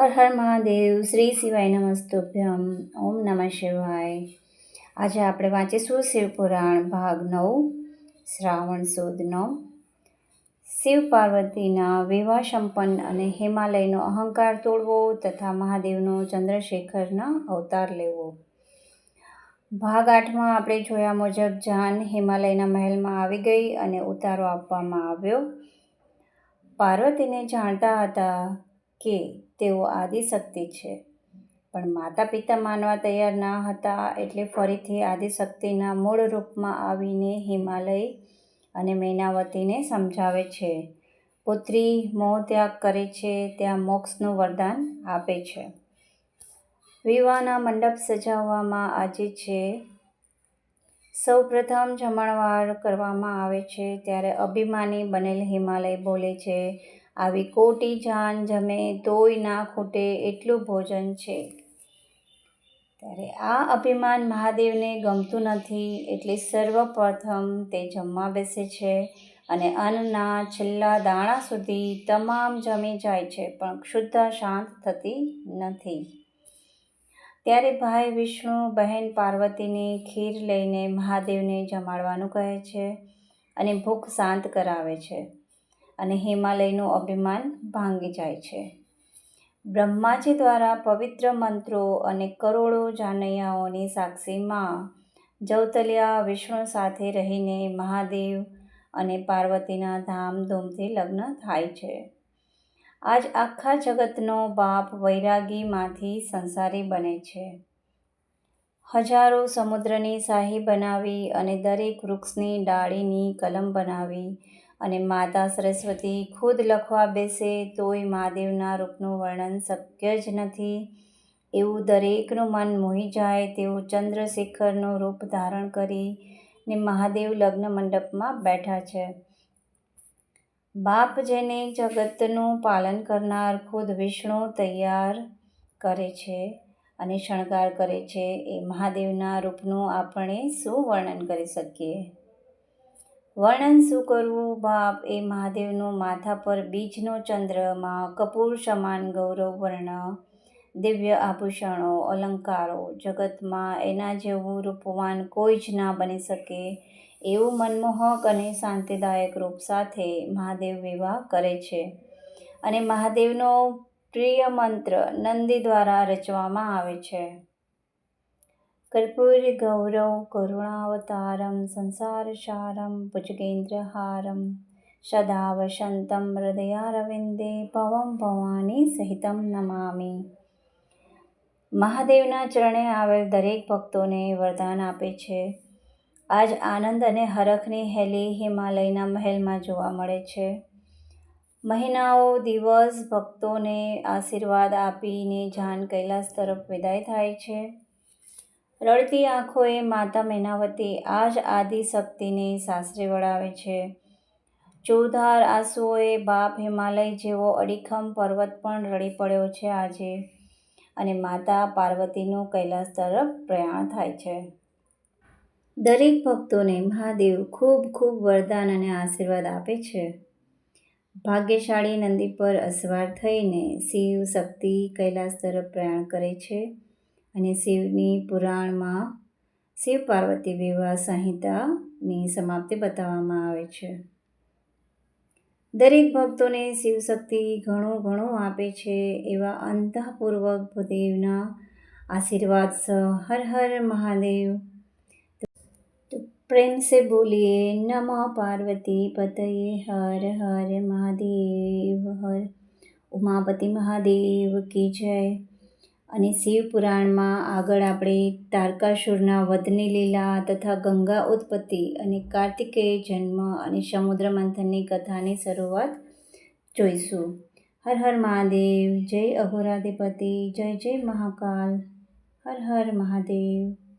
હર હર મહાદેવ, શ્રી શિવાય નમસ્તુભ્યમ, ઓમ નમઃ શિવાય. આજે આપણે વાંચીશું શિવપુરાણ ભાગ નવ, શ્રાવણ સુદ નવ. શિવ પાર્વતીના વિવાહ સંપન્ન અને હિમાલયનો અહંકાર તોડવો તથા મહાદેવનો ચંદ્રશેખરના અવતાર લેવો. ભાગ આઠમાં આપણે જોયા મુજબ જાન હિમાલયના મહેલમાં આવી ગઈ અને ઉતારો આપવામાં આવ્યો. પાર્વતીને જાણતા હતા કે તેઓ આદિશક્તિ છે. પણ માતા પિતા માનવા તૈયાર ના હતા એટલે ફરીથી આદિશક્તિના મૂળ રૂપમાં આવીને હિમાલય અને મૈનાવતીને સમજાવે છે. પુત્રી મોહ ત્યાગ કરે છે, ત્યાં મોક્ષનું વરદાન આપે છે. વિવાહના મંડપ સજાવવામાં આજે છે. સૌપ્રથમ જમણવાર કરવામાં આવે છે, ત્યારે અભિમાની બનેલ હિમાલય બોલે છે આવી કોટી જાન જમે તોય ના ખૂટે એટલું ભોજન છે. ત્યારે આ અભિમાન મહાદેવને ગમતું નથી, એટલે સર્વપ્રથમ તે જમવા બેસે છે અને અન્નના છેલ્લા દાણા સુધી તમામ જમી જાય છે, પણ ક્ષુદ્ધા શાંત થતી નથી. ત્યારે ભાઈ વિષ્ણુ બહેન પાર્વતીની ખીર લઈને મહાદેવને જમાડવાનું કહે છે અને ભૂખ શાંત કરાવે છે. અને હિમાલયનું અભિમાન ભાંગી જાય છે. બ્રહ્માજી દ્વારા પવિત્ર મંત્રો અને કરોડો જાનૈયાઓની સાક્ષીમાં જવતલિયા વિષ્ણુ સાથે રહીને મહાદેવ અને પાર્વતીના ધામધૂમથી લગ્ન થાય છે. આજ આખા જગતનો બાપ વૈરાગીમાંથી સંસારી બને છે. હજારો સમુદ્રની શાહી બનાવી અને દરેક વૃક્ષની ડાળીની કલમ બનાવી અને માતા સરસ્વતી ખુદ લખવા બેસે તોય મહાદેવના રૂપનું વર્ણન શક્ય જ નથી. એવું દરેકનું મન મોહી જાય તેવું ચંદ્રશેખરનું રૂપ ધારણ કરી ને મહાદેવ લગ્ન મંડપમાં બેઠા છે. બાપ જેને જગતનું પાલન કરનાર ખુદ વિષ્ણુ તૈયાર કરે છે અને શણગાર કરે છે એ મહાદેવના રૂપનું આપણે શું વર્ણન કરી શકીએ? વર્ણન શું કરવું? બાપ એ મહાદેવનું માથા પર બીજનો ચંદ્રમાં કપૂર સમાન ગૌરવ વર્ણ, દિવ્ય આભૂષણો, અલંકારો. જગતમાં એના જેવું રૂપવાન કોઈ જ ના બની શકે એવું મનમોહક અને શાંતિદાયક રૂપ સાથે મહાદેવ વિવાહ કરે છે. અને મહાદેવનો પ્રિય મંત્ર નંદી દ્વારા રચવામાં આવે છે. कर्पूर गौरव करुणावतारं संसारसारं भुजगेन्द्रहारं सदा वसन्तं હૃદયારવિંદે ભવમ ભવાની સહિતમ નમામી મહાદેવના ચરણે આવેલ દરેક ભક્તોને વરદાન આપે છે આજ આનંદ અને હરખની હેલી હિમાલયના મહેલમાં જોવા મળે છે મહિનાઓ દિવસ ભક્તોને આશીર્વાદ આપીને જાન કૈલાસ તરફ વિદાય થાય છે રડતી આંખોએ માતા મૈનાવતી આ જ આદિશક્તિને સાસરે વળાવે છે. ચોધાર આંસુઓએ બાપ હિમાલય જેવો અડીખમ પર્વત પણ રડી પડ્યો છે આજે અને માતા પાર્વતીનું કૈલાસ તરફ પ્રયાણ થાય છે. દરેક ભક્તોને મહાદેવ ખૂબ ખૂબ વરદાન અને આશીર્વાદ આપે છે. ભાગ્યશાળી નંદી પર અસવાર થઈને શિવ શક્તિ કૈલાસ તરફ પ્રયાણ કરે છે. અને શિવની પુરાણમાં શિવ પાર્વતી વિવાહ સંહિતાની સમાપ્તિ બતાવવામાં આવે છે. દરેક ભક્તોને શિવશક્તિ ઘણું ઘણું આપે છે એવા અંતઃપૂર્વક ભૂદેવના આશીર્વાદ સ હર હર મહાદેવ. પ્રેમ સે બોલીએ, નમ પાર્વતી પતયે, હર હર મહાદેવ, હર ઉમાપતિ મહાદેવ કી જય. અને શિવ પુરાણમાં આગળ આપણે તારકાસુરના વધની લીલા તથા ગંગા ઉત્પત્તિ અને કાર્તિકેય જન્મ અને સમુદ્ર મંથનની કથાની શરૂઆત જોઈશું. હર હર મહાદેવ, જય અઘોરાધિપતિ જય જય મહાકાલ, હર હર મહાદેવ.